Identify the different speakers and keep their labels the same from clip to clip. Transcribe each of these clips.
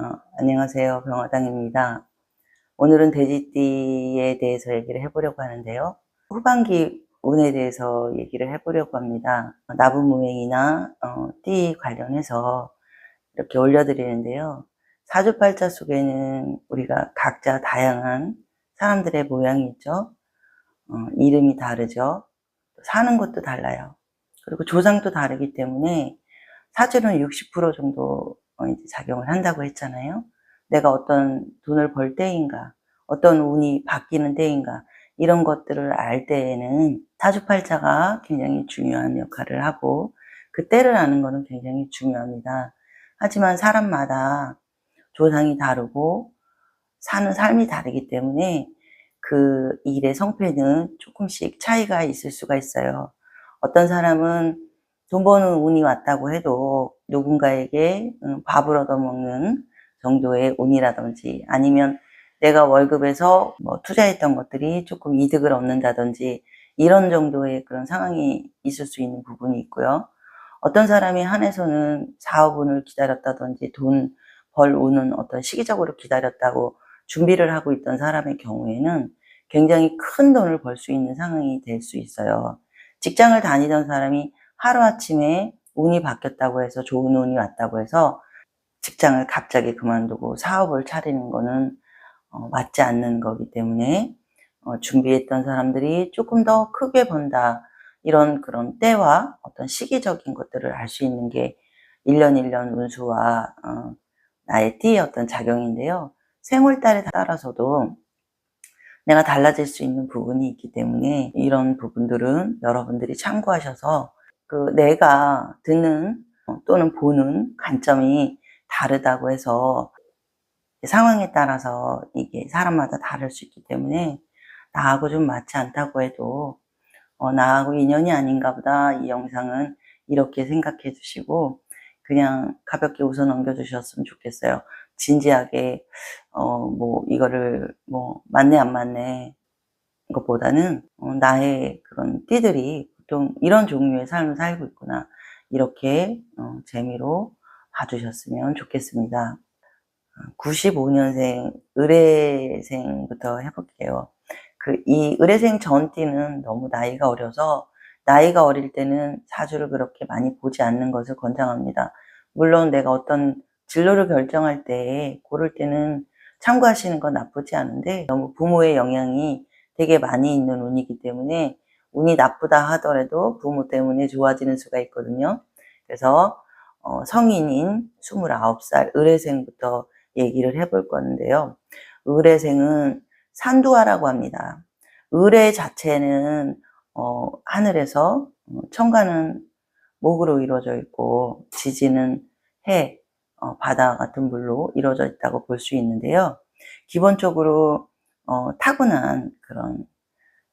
Speaker 1: 어, 안녕하세요. 병화당입니다. 오늘은 돼지띠에 대해서 얘기를 해보려고 하는데요. 후반기 운에 대해서 얘기를 해보려고 합니다. 나부무행이나 어, 띠 관련해서 이렇게 올려드리는데요. 사주팔자 속에는 우리가 각자 다양한 사람들의 모양이 있죠. 어, 이름이 다르죠. 사는 것도 달라요. 그리고 조상도 다르기 때문에 사주는 60% 정도 어, 작용을 한다고 했잖아요. 내가 어떤 돈을 벌 때인가, 어떤 운이 바뀌는 때인가, 이런 것들을 알 때에는 사주팔자가 굉장히 중요한 역할을 하고, 그 때를 아는 것은 굉장히 중요합니다. 하지만 사람마다 조상이 다르고, 사는 삶이 다르기 때문에 그 일의 성패는 조금씩 차이가 있을 수가 있어요. 어떤 사람은 돈 버는 운이 왔다고 해도 누군가에게 음, 밥을 얻어먹는 정도의 운이라든지 아니면 내가 월급에서 뭐 투자했던 것들이 조금 이득을 얻는다든지 이런 정도의 그런 상황이 있을 수 있는 부분이 있고요. 어떤 사람이 한해서는 사업운을 기다렸다든지 돈 벌 운은 어떤 시기적으로 기다렸다고 준비를 하고 있던 사람의 경우에는 굉장히 큰 돈을 벌 수 있는 상황이 될 수 있어요. 직장을 다니던 사람이 하루아침에 운이 바뀌었다고 해서 좋은 운이 왔다고 해서 직장을 갑자기 그만두고 사업을 차리는 거는 어, 맞지 않는 거기 때문에 어, 준비했던 사람들이 조금 더 크게 번다 이런 그런 때와 어떤 시기적인 것들을 알 수 있는 게 1년 1년 운수와 어, 나의 띠의 어떤 작용인데요. 생월달에 따라서도 내가 달라질 수 있는 부분이 있기 때문에 이런 부분들은 여러분들이 참고하셔서 그 내가 듣는 어, 또는 보는 관점이 다르다고 해서 상황에 따라서 이게 사람마다 다를 수 있기 때문에 나하고 좀 맞지 않다고 해도 어, 나하고 인연이 아닌가 보다 이 영상은 이렇게 생각해 주시고 그냥 가볍게 웃어 넘겨 주셨으면 좋겠어요. 진지하게 어 뭐 이거를 뭐 맞네 안 맞네 것보다는 어, 나의 그런 띠들이 보통 이런 종류의 삶을 살고 있구나 이렇게 어, 재미로 봐주셨으면 좋겠습니다. 95년생 의뢰생부터 해볼게요. 그 이 의뢰생 전띠는 너무 나이가 어려서 나이가 어릴 때는 사주를 그렇게 많이 보지 않는 것을 권장합니다. 물론 내가 어떤 진로를 결정할 때 고를 때는 참고하시는 건 나쁘지 않은데 너무 부모의 영향이 되게 많이 있는 운이기 때문에 운이 나쁘다 하더라도 부모 때문에 좋아지는 수가 있거든요. 그래서 어, 성인인 29살 의뢰생부터 얘기를 해볼 건데요. 의뢰생은 산두화라고 합니다. 의뢰 자체는 어, 하늘에서 어, 천간은 목으로 이루어져 있고 지지는 해, 어, 바다 같은 물로 이루어져 있다고 볼 수 있는데요. 기본적으로 어, 타고난 그런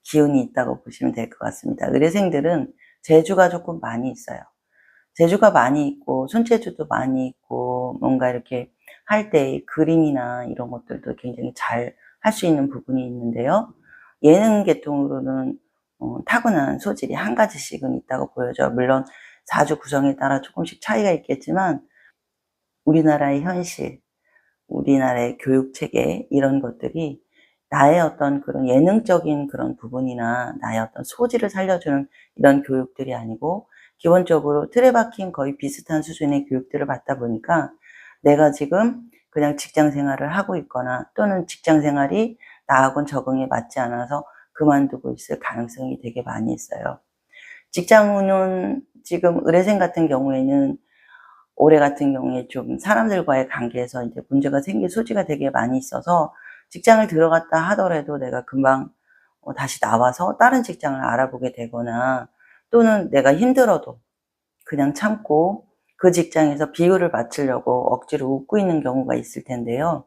Speaker 1: 기운이 있다고 보시면 될 것 같습니다. 의뢰생들은 재주가 조금 많이 있어요. 재주가 많이 있고 손재주도 많이 있고 뭔가 이렇게 할 때 그림이나 이런 것들도 굉장히 잘 할 수 있는 부분이 있는데요. 예능 계통으로는 어, 타고난 소질이 한 가지씩은 있다고 보여져. 물론 사주 구성에 따라 조금씩 차이가 있겠지만 우리나라의 현실, 우리나라의 교육 체계 이런 것들이 나의 어떤 그런 예능적인 그런 부분이나 나의 어떤 소질을 살려주는 이런 교육들이 아니고 기본적으로 틀에 박힌 거의 비슷한 수준의 교육들을 받다 보니까 내가 지금 그냥 직장 생활을 하고 있거나 또는 직장 생활이 나하고는 적응에 맞지 않아서 그만두고 있을 가능성이 되게 많이 있어요. 직장운은 지금 의뢰생 같은 경우에는 올해 같은 경우에 좀 사람들과의 관계에서 이제 문제가 생길 소지가 되게 많이 있어서 직장을 들어갔다 하더라도 내가 금방 어, 다시 나와서 다른 직장을 알아보게 되거나 또는 내가 힘들어도 그냥 참고 그 직장에서 비율을 맞추려고 억지로 웃고 있는 경우가 있을 텐데요.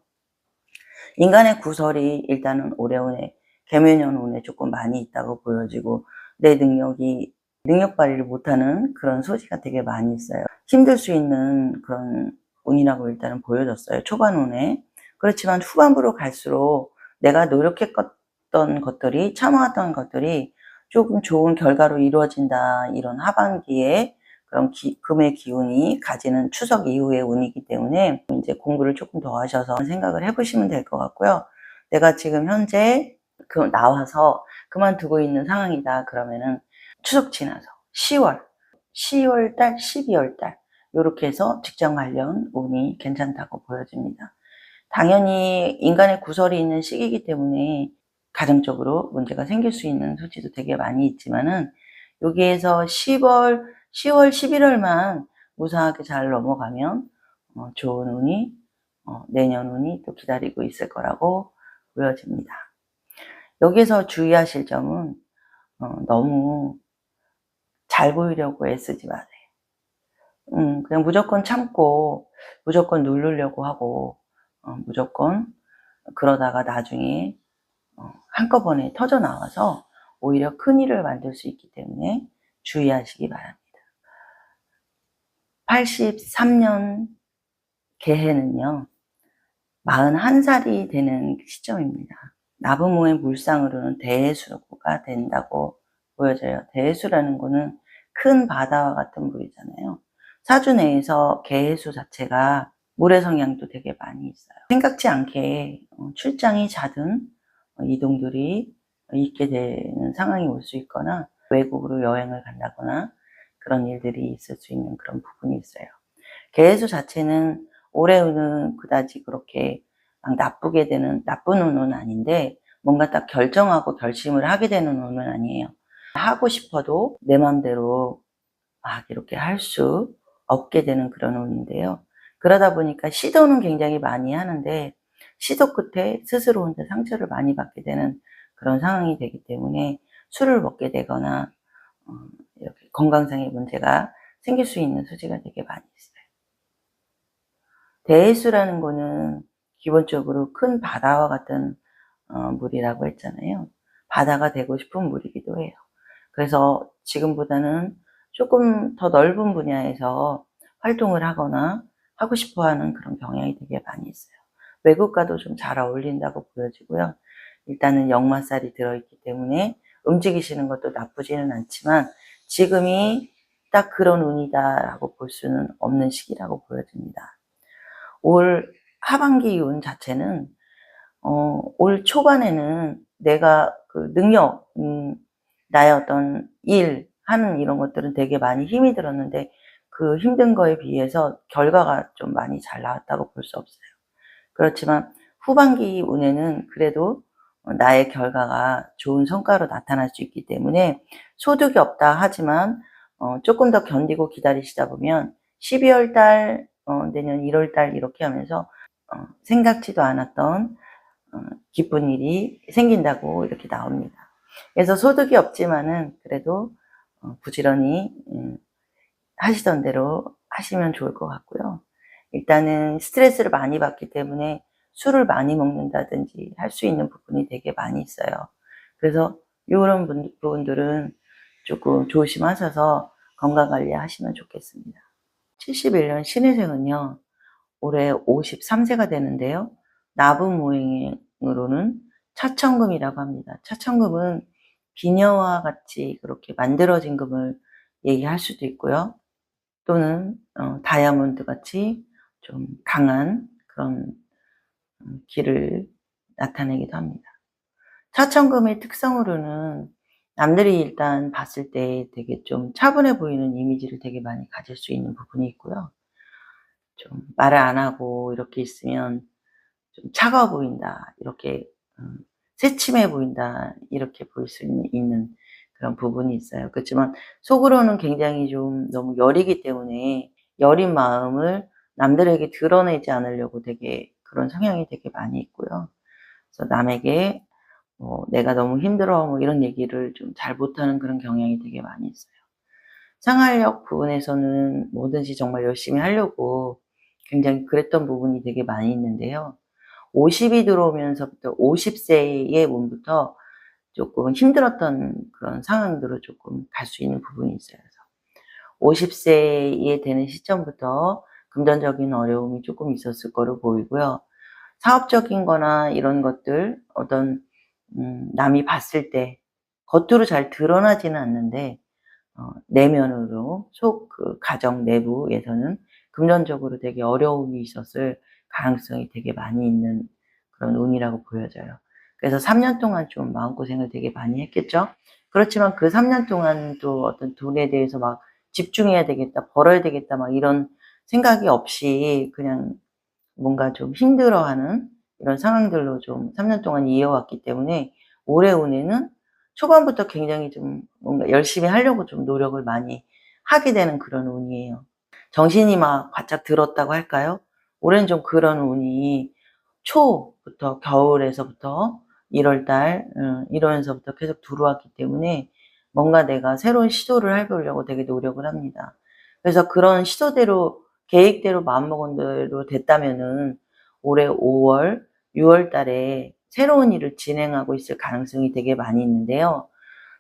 Speaker 1: 인간의 구설이 일단은 올해운에 개묘년 운에 조금 많이 있다고 보여지고 내 능력이 능력 발휘를 못하는 그런 소지가 되게 많이 있어요. 힘들 수 있는 그런 운이라고 일단은 보여졌어요. 초반 운에. 그렇지만 후반부로 갈수록 내가 노력했던 것들이, 참아왔던 것들이 조금 좋은 결과로 이루어진다. 이런 하반기에 그런 기- 금의 기운이 가지는 추석 이후의 운이기 때문에 이제 공부를 조금 더 하셔서 생각을 해보시면 될 것 같고요. 내가 지금 현재 그 나와서 그만두고 있는 상황이다. 그러면은 추석 지나서 10월, 10월 달, 12월 달 이렇게 해서 직장 관련 운이 괜찮다고 보여집니다. 당연히 인간의 구설이 있는 시기이기 때문에 가정적으로 문제가 생길 수 있는 소지도 되게 많이 있지만은 여기에서 10월, 10월, 11월만 무사하게 잘 넘어가면 어, 좋은 운이 어, 내년 운이 또 기다리고 있을 거라고 보여집니다. 여기에서 주의하실 점은 어, 너무 잘 보이려고 애쓰지 마세요. 음, 그냥 무조건 참고 무조건 누르려고 하고 어, 무조건 그러다가 나중에 어, 한꺼번에 터져 나와서 오히려 큰 일을 만들 수 있기 때문에 주의하시기 바랍니다. 83년 개해는요, 41살이 되는 시점입니다. 나부모의 물상으로는 대수가 된다고 보여져요. 대수라는 거는 큰 바다와 같은 물이잖아요. 사주 내에서 개해수 자체가 물의 성향도 되게 많이 있어요. 생각지 않게 어, 출장이 잦은 어, 이동들이 있게 되는 상황이 올 수 있거나 외국으로 여행을 간다거나 그런 일들이 있을 수 있는 그런 부분이 있어요. 개해수 자체는 올해는 그다지 그렇게 막 나쁘게 되는 나쁜 운은 아닌데 뭔가 딱 결정하고 결심을 하게 되는 운은 아니에요. 하고 싶어도 내 마음대로 막 이렇게 할 수 없게 되는 그런 운인데요. 그러다 보니까 시도는 굉장히 많이 하는데 시도 끝에 스스로 혼자 상처를 많이 받게 되는 그런 상황이 되기 때문에 술을 먹게 되거나 어, 이렇게 건강상의 문제가 생길 수 있는 소지가 되게 많이 있어요. 대해수라는 거는 기본적으로 큰 바다와 같은 어, 물이라고 했잖아요. 바다가 되고 싶은 물이기도 해요. 그래서 지금보다는 조금 더 넓은 분야에서 활동을 하거나 하고 싶어 하는 그런 경향이 되게 많이 있어요. 외국과도 좀 잘 어울린다고 보여지고요. 일단은 역마살이 들어있기 때문에 움직이시는 것도 나쁘지는 않지만 지금이 딱 그런 운이다라고 볼 수는 없는 시기라고 보여집니다. 올 하반기 운 자체는 어, 올 초반에는 내가 그 능력, 음, 나의 어떤 일, 하는 이런 것들은 되게 많이 힘이 들었는데 그 힘든 거에 비해서 결과가 좀 많이 잘 나왔다고 볼 수 없어요. 그렇지만 후반기 운에는 그래도 어, 나의 결과가 좋은 성과로 나타날 수 있기 때문에 소득이 없다 하지만 어, 조금 더 견디고 기다리시다 보면 12월 달, 어, 내년 1월 달 이렇게 하면서 어, 생각지도 않았던 어, 기쁜 일이 생긴다고 이렇게 나옵니다. 그래서 소득이 없지만은 그래도 어, 부지런히 음, 하시던 대로 하시면 좋을 것 같고요. 일단은 스트레스를 많이 받기 때문에 술을 많이 먹는다든지 할 수 있는 부분이 되게 많이 있어요. 그래서 이런 분- 부분들은 조금 조심하셔서 건강 관리 하시면 좋겠습니다. 71년 신해생은요, 올해 53세가 되는데요. 나부모행으로는 차천금이라고 합니다. 차천금은 비녀와 같이 그렇게 만들어진 금을 얘기할 수도 있고요. 또는 어, 다이아몬드 같이 좀 강한 그런 음, 길을 나타내기도 합니다. 차천금의 특성으로는 남들이 일단 봤을 때 되게 좀 차분해 보이는 이미지를 되게 많이 가질 수 있는 부분이 있고요. 좀 말을 안 하고 이렇게 있으면 좀 차가워 보인다. 이렇게 음, 새침해 보인다. 이렇게 보일 수 있는 그런 부분이 있어요. 그렇지만 속으로는 굉장히 좀 너무 여리기 때문에 여린 마음을 남들에게 드러내지 않으려고 되게 그런 성향이 되게 많이 있고요. 그래서 남에게 뭐 내가 너무 힘들어 뭐 이런 얘기를 좀 잘 못하는 그런 경향이 되게 많이 있어요. 생활력 부분에서는 뭐든지 정말 열심히 하려고 굉장히 그랬던 부분이 되게 많이 있는데요. 50이 들어오면서부터 50세의 운부터 조금 힘들었던 그런 상황들로 조금 갈 수 있는 부분이 있어요. 그래서 50세에 되는 시점부터 금전적인 어려움이 조금 있었을 거로 보이고요. 사업적인 거나 이런 것들, 어떤, 음, 남이 봤을 때, 겉으로 잘 드러나지는 않는데, 어, 내면으로 속 그 가정 내부에서는 금전적으로 되게 어려움이 있었을 가능성이 되게 많이 있는 그런 운이라고 보여져요. 그래서 3년 동안 좀 마음고생을 되게 많이 했겠죠. 그렇지만 그 3년 동안 또 어떤 돈에 대해서 막 집중해야 되겠다, 벌어야 되겠다, 막 이런 생각이 없이 그냥 뭔가 좀 힘들어하는 이런 상황들로 좀 3년 동안 이어왔기 때문에 올해 운에는 초반부터 굉장히 좀 뭔가 열심히 하려고 좀 노력을 많이 하게 되는 그런 운이에요. 정신이 막 바짝 들었다고 할까요? 올해는 좀 그런 운이 초부터 겨울에서부터 1월달 음, 이러면서부터 계속 들어왔기 때문에 뭔가 내가 새로운 시도를 해보려고 되게 노력을 합니다. 그래서 그런 시도대로 계획대로 마음먹은 대로 됐다면은 올해 5월, 6월 달에 새로운 일을 진행하고 있을 가능성이 되게 많이 있는데요.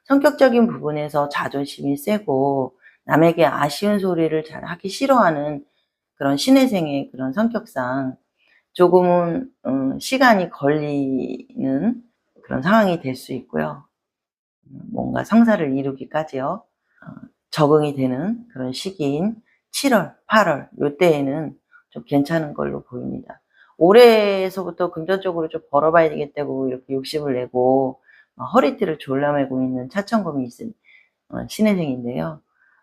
Speaker 1: 성격적인 부분에서 자존심이 세고 남에게 아쉬운 소리를 잘 하기 싫어하는 그런 신혜생의 그런 성격상 조금은 음, 시간이 걸리는 그런 상황이 될 수 있고요. 음, 뭔가 성사를 이루기까지요. 어, 적응이 되는 그런 시기인 7월, 8월 요때에는 좀 괜찮은 걸로 보입니다. 올해에서부터 금전적으로 좀 벌어봐야 되겠다고 이렇게 욕심을 내고 어, 허리띠를 졸라매고 있는 차천금이 있은 어, 신혜생인데요.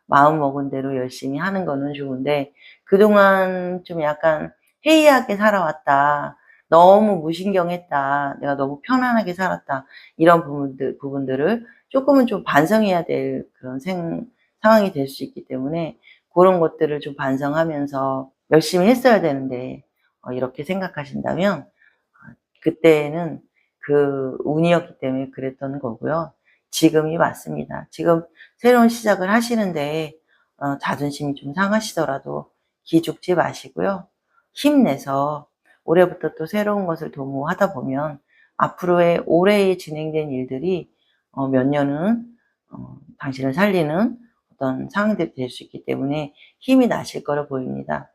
Speaker 1: 마음 먹은 대로 열심히 하는 거는 좋은데 그동안 좀 약간 해이하게 살아왔다. 너무 무신경했다. 내가 너무 편안하게 살았다. 이런 부분들, 부분들을 조금은 좀 반성해야 될 그런 생, 상황이 될 수 있기 때문에 그런 것들을 좀 반성하면서 열심히 했어야 되는데 어, 이렇게 생각하신다면 어, 그때는 그 운이었기 때문에 그랬던 거고요. 지금이 맞습니다. 지금 새로운 시작을 하시는데 어, 자존심이 좀 상하시더라도 기죽지 마시고요. 힘내서 올해부터 또 새로운 것을 도모하다 보면 앞으로의 올해에 진행된 일들이 어, 몇 년은 어, 당신을 살리는 어떤 상황들이 될 수 있기 때문에 힘이 나실 거로 보입니다.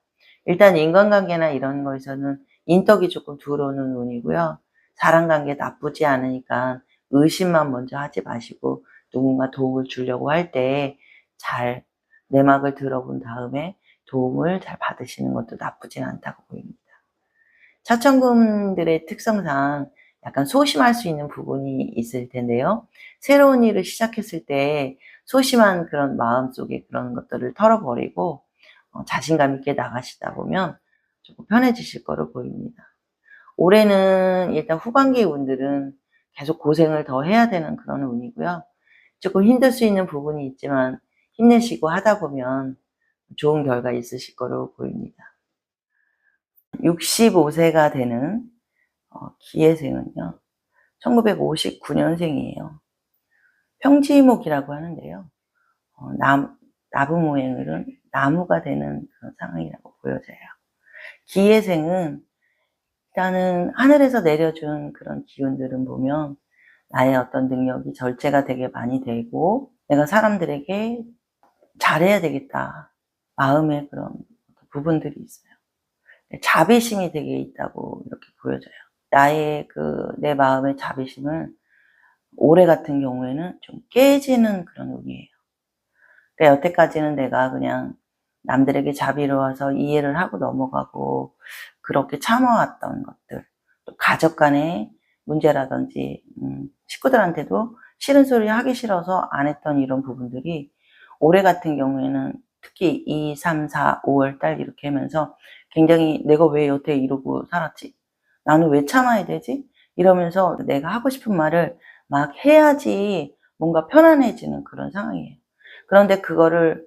Speaker 1: 일단 인간관계나 이런 거에서는 인덕이 조금 들어오는 운이고요. 사람관계 나쁘지 않으니까 의심만 먼저 하지 마시고 누군가 도움을 주려고 할 때 잘 내막을 들어본 다음에 도움을 잘 받으시는 것도 나쁘진 않다고 보입니다. 차천금들의 특성상 약간 소심할 수 있는 부분이 있을 텐데요. 새로운 일을 시작했을 때 소심한 그런 마음 속에 그런 것들을 털어버리고 어, 자신감 있게 나가시다 보면 조금 편해지실 거로 보입니다. 올해는 일단 후반기 운들은 계속 고생을 더 해야 되는 그런 운이고요. 조금 힘들 수 있는 부분이 있지만 힘내시고 하다 보면 좋은 결과 있으실 거로 보입니다. 65세가 되는 어, 기예생은요. 1959년생이에요. 평지목이라고 하는데요. 어, 남, 나부모행을은 나무가 되는 그런 상황이라고 보여져요. 기예생은 일단은 하늘에서 내려준 그런 기운들은 보면 나의 어떤 능력이 절제가 되게 많이 되고 내가 사람들에게 잘해야 되겠다. 마음의 그런 부분들이 있어요. 자비심이 되게 있다고 이렇게 보여져요. 나의 그, 내 마음의 자비심은 올해 같은 경우에는 좀 깨지는 그런 운이에요. 그러니까 여태까지는 내가 그냥 남들에게 자비로워서 이해를 하고 넘어가고 그렇게 참아왔던 것들, 또 가족 간의 문제라든지 음, 식구들한테도 싫은 소리 하기 싫어서 안 했던 이런 부분들이 올해 같은 경우에는 특히 2, 3, 4, 5월 달 이렇게 하면서 굉장히 내가 왜 여태 이러고 살았지? 나는 왜 참아야 되지? 이러면서 내가 하고 싶은 말을 막 해야지 뭔가 편안해지는 그런 상황이에요. 그런데 그거를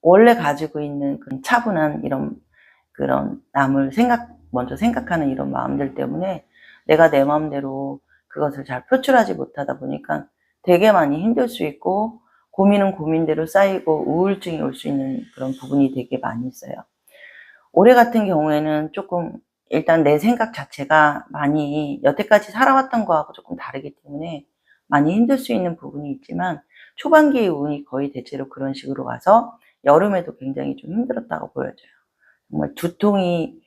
Speaker 1: 원래 가지고 있는 그 차분한 이런 그런 남을 생각 먼저 생각하는 이런 마음들 때문에 내가 내 마음대로 그것을 잘 표출하지 못하다 보니까 되게 많이 힘들 수 있고 고민은 고민대로 쌓이고 우울증이 올 수 있는 그런 부분이 되게 많이 있어요. 올해 같은 경우에는 조금 일단 내 생각 자체가 많이 여태까지 살아왔던 거하고 조금 다르기 때문에 많이 힘들 수 있는 부분이 있지만 초반기의 운이 거의 대체로 그런 식으로 와서 여름에도 굉장히 좀 힘들었다고 보여져요. 정말 두통이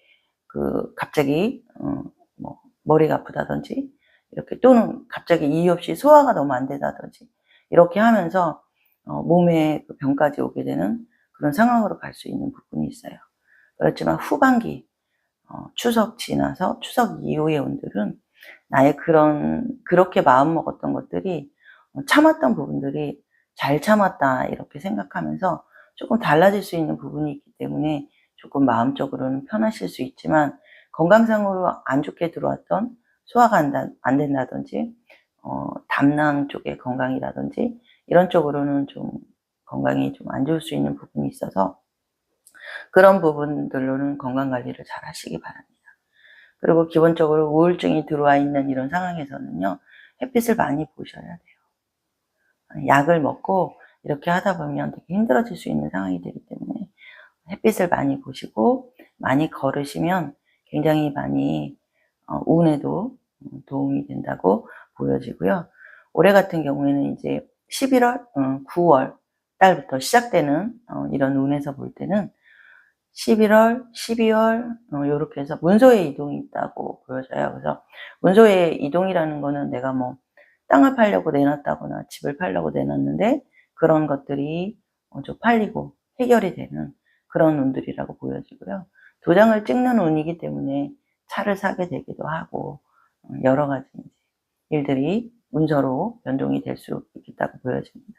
Speaker 1: 그 갑자기 어, 뭐 머리가 아프다든지 이렇게 또는 갑자기 이유 없이 소화가 너무 안 되다든지 이렇게 하면서 어, 몸에 그 병까지 오게 되는 그런 상황으로 갈 수 있는 부분이 있어요. 그렇지만 후반기 어, 추석 지나서 추석 이후의 운들은 나의 그런 그렇게 마음 먹었던 것들이 어, 참았던 부분들이 잘 참았다 이렇게 생각하면서 조금 달라질 수 있는 부분이 있기 때문에 조금 마음적으로는 편하실 수 있지만 건강상으로 안 좋게 들어왔던 소화가 안, 다- 안 된다든지 어, 담낭 쪽의 건강이라든지 이런 쪽으로는 좀 건강이 좀 안 좋을 수 있는 부분이 있어서 그런 부분들로는 건강 관리를 잘 하시기 바랍니다. 그리고 기본적으로 우울증이 들어와 있는 이런 상황에서는요, 햇빛을 많이 보셔야 돼요. 약을 먹고 이렇게 하다 보면 되게 힘들어질 수 있는 상황이 되기 때문에 햇빛을 많이 보시고 많이 걸으시면 굉장히 많이 어, 운에도 도움이 된다고 보여지고요. 올해 같은 경우에는 이제 11월, 9월 달부터 시작되는 어, 이런 운에서 볼 때는 11월, 12월 이렇게 해서 문서의 이동이 있다고 보여져요. 그래서 문서의 이동이라는 거는 내가 뭐 땅을 팔려고 내놨다거나 집을 팔려고 내놨는데 그런 것들이 어, 좀 팔리고 해결이 되는 그런 운들이라고 보여지고요. 도장을 찍는 운이기 때문에 차를 사게 되기도 하고 어, 여러 가지 일들이 문서로 변동이 될 수 있다고 보여집니다.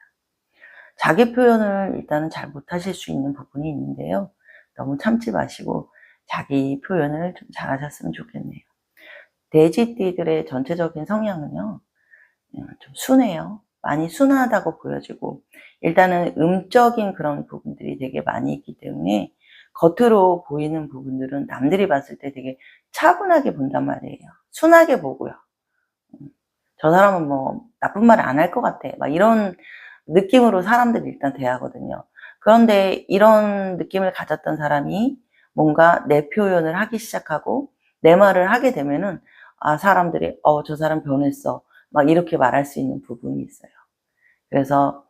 Speaker 1: 자기 표현을 일단은 잘 못하실 수 있는 부분이 있는데요. 너무 참지 마시고 자기 표현을 좀 잘하셨으면 좋겠네요. 돼지띠들의 전체적인 성향은요, 음, 좀 순해요. 많이 순하다고 보여지고, 일단은 음적인 그런 부분들이 되게 많이 있기 때문에, 겉으로 보이는 부분들은 남들이 봤을 때 되게 차분하게 본단 말이에요. 순하게 보고요. 음, 저 사람은 뭐 나쁜 말안할 것 같아. 막 이런 느낌으로 사람들이 일단 대하거든요. 그런데 이런 느낌을 가졌던 사람이 뭔가 내 표현을 하기 시작하고 내 말을 하게 되면은 아 사람들이 어 저 사람 변했어 막 이렇게 말할 수 있는 부분이 있어요. 그래서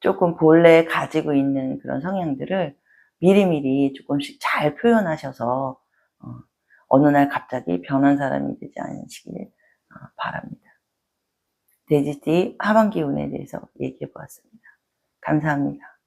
Speaker 1: 조금 본래 가지고 있는 그런 성향들을 미리미리 조금씩 잘 표현하셔서 어, 어느 날 갑자기 변한 사람이 되지 않으시길 어, 바랍니다. 돼지띠 하반기 운에 대해서 얘기해 보았습니다. 감사합니다.